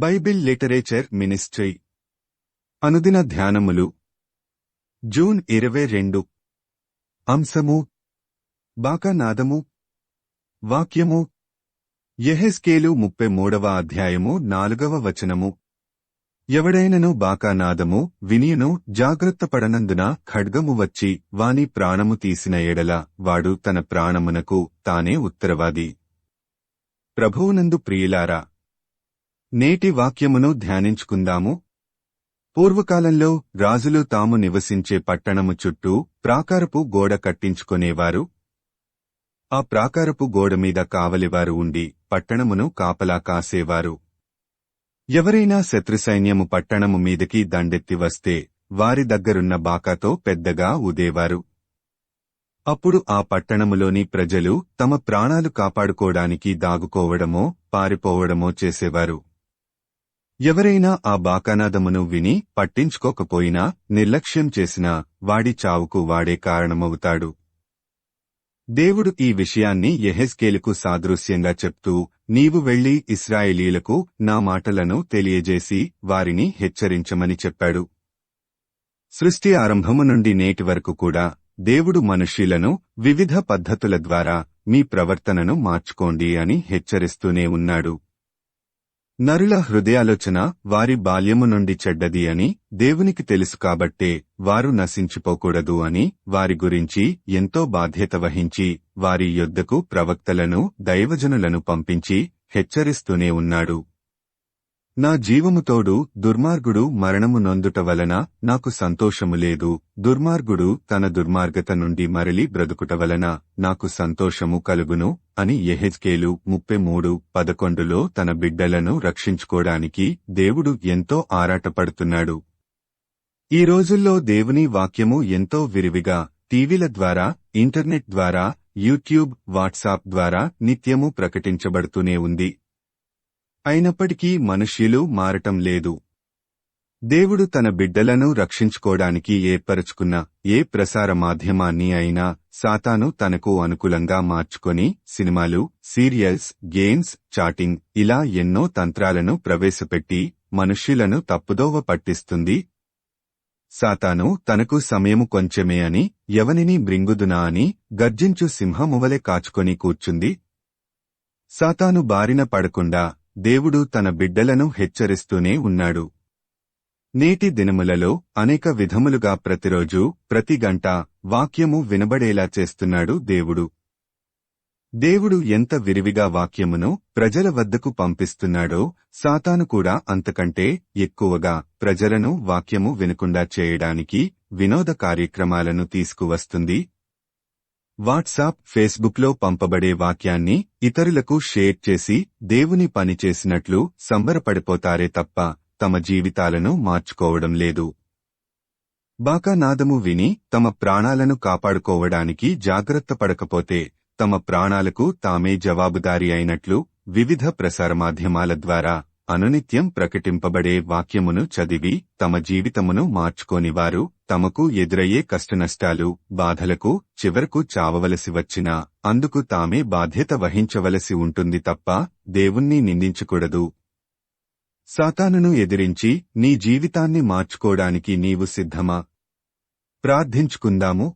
Bible literature ministry. అనుదిన ధ్యానములు. June ఇరవై రెండు. అంశము. బాకానాదము. వాక్యము. యెహెజ్కేలు ముప్పై మూడవ అధ్యాయము నాలుగవ వచనము. ఎవడైనను బాకానాదము వినియును జాగ్రత్తపడనందున ఖడ్గము వచ్చి వాని ప్రాణము తీసిన ఎడల వాడు తన ప్రాణమునకు తానే ఉత్తరవాది. ప్రభువునందు ప్రియులారా నేటి వాక్యమును ధ్యానించుకుందాము. పూర్వకాలంలో రాజులు తాము నివసించే పట్టణము చుట్టూ ప్రాకారపు గోడ కట్టించుకొనేవారు. ఆ ప్రాకారపు గోడ మీద కావలివారు ఉండి పట్టణమును కాపలా కాసేవారు. ఎవరైనా శత్రుసైన్యము పట్టణము మీదకి దండెత్తి వస్తే వారి దగ్గరున్న బాకాతో పెద్దగా ఊదేవారు. అప్పుడు ఆ పట్టణములోని ప్రజలు తమ ప్రాణాలు కాపాడుకోవడానికి దాగుకోవడమో పారిపోవడమో చేసేవారు. ఎవరైనా ఆ బాకానాదమును విని పట్టించుకోకపోయినా నిర్లక్ష్యం చేసినా వాడి చావుకు వాడే కారణమవుతాడు. దేవుడు ఈ విషయాన్ని యెహెజ్కేలుకు సాదృశ్యంగా చెప్తూ నీవు వెళ్ళి ఇస్రాయేలీలకు నా మాటలను తెలియజేసి వారిని హెచ్చరించమని చెప్పాడు. సృష్టి ఆరంభము నుండి నేటి వరకు కూడా దేవుడు మనుష్యులను వివిధ పద్ధతుల ద్వారా మీ ప్రవర్తనను మార్చుకోండి అని హెచ్చరిస్తూనే ఉన్నాడు. నరుల హృదయాలోచన వారి బాల్యము నుండి చెడ్డది అని దేవునికి తెలుసు కాబట్టే వారు నశించిపోకూడదు అని వారి గురించి ఎంతో బాధ్యత వహించి వారి యొద్దకు ప్రవక్తలను దైవజనులను పంపించి హెచ్చరిస్తూనే ఉన్నాడు. నా జీవముతోడు దుర్మార్గుడు మరణము నొందుట వలన నాకు సంతోషము లేదు. దుర్మార్గుడు తన దుర్మార్గత నుండి మరలి బ్రతుకుట వలన నాకు సంతోషము కలుగును అని ఎహెజ్కేలు ముప్పై మూడు పదకొండులో తన బిడ్డలను రక్షించుకోడానికి దేవుడు ఎంతో ఆరాటపడుతున్నాడు. ఈ రోజుల్లో దేవుని వాక్యము ఎంతో విరివిగా టీవీల ద్వారా ఇంటర్నెట్ ద్వారా యూట్యూబ్ వాట్సాప్ ద్వారా నిత్యము ప్రకటించబడుతూనే ఉంది. అయినప్పటికీ మనుష్యులు మారటం లేదు. దేవుడు తన బిడ్డలను రక్షించుకోడానికి ఏర్పరచుకున్న ఏ ప్రసార మాధ్యమాన్ని అయినా సాతాను తనకు అనుకూలంగా మార్చుకొని సినిమాలు సీరియల్స్ గేమ్స్ చాటింగ్ ఇలా ఎన్నో తంత్రాలను ప్రవేశపెట్టి మనుష్యులను తప్పుదోవ పట్టిస్తుంది. సాతాను తనకు సమయము కొంచెమే అని ఎవనిని బ్రింగుదునా అని గర్జించు సింహమువలె కాచుకొని కూర్చుంది. సాతాను బారిన పడకుండా దేవుడు తన బిడ్డలను హెచ్చరిస్తూనే ఉన్నాడు. నేటి దినములలో అనేక విధములుగా ప్రతిరోజు ప్రతి గంట వాక్యము వినబడేలా చేస్తున్నాడు దేవుడు. దేవుడు ఎంత విరివిగా వాక్యమును ప్రజల వద్దకు పంపిస్తున్నాడో సాతాను కూడా అంతకంటే ఎక్కువగా ప్రజలను వాక్యము వినకుండా చేయడానికి వినోద కార్యక్రమాలను తీసుకువస్తుంది వాట్సాప్ ఫేస్బుక్లో పంపబడే వాక్యాన్ని ఇతరులకు షేర్ చేసి దేవుని పని చేసినట్లు సంబరపడిపోతారే తప్ప తమ జీవితాలను మార్చుకోవడం లేదు. బాకానాదము విని తమ ప్రాణాలను కాపాడుకోవడానికి జాగ్రత్త పడకపోతే తమ ప్రాణాలకు తామే జవాబుదారి అయినట్లు వివిధ ప్రసార మాధ్యమాల ద్వారా అనునిత్యం ప్రకటింపబడే వాక్యమును చదివి తమ జీవితమును మార్చుకోనివారు. తమకు ఎదురయ్యే కష్టనష్టాలు బాధలకు చివరకు చావవలసి వచ్చినా అందుకు తామే బాధ్యత వహించవలసి ఉంటుంది తప్ప దేవుణ్ణి నిందించకూడదు. సాతానును ఎదిరించి నీ జీవితాన్ని మార్చుకోవడానికి నీవు సిద్ధమా? ప్రార్థించుకుందాము.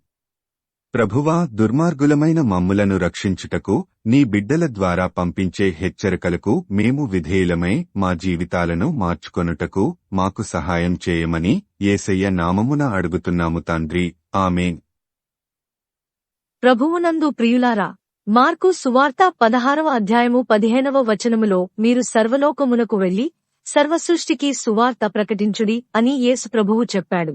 ప్రభువా దుర్మార్గులమైన మమ్ములను రక్షించుటకు నీ బిడ్డల ద్వారా పంపించే హెచ్చరికలకు మేము విధేయులమై మా జీవితాలను మార్చుకొనుటకు మాకు సహాయం చేయమని ఏసయ్య నామమున అడుగుతున్నాము తండ్రి. ఆమెన్. ప్రభువునందు ప్రియులారా మార్కు సువార్త పదహారవ అధ్యాయము పదిహేనవ వచనములో మీరు సర్వలోకమునకు వెళ్ళి సర్వసృష్టికి సువార్త ప్రకటించుడి అని యేసు ప్రభువు చెప్పాడు.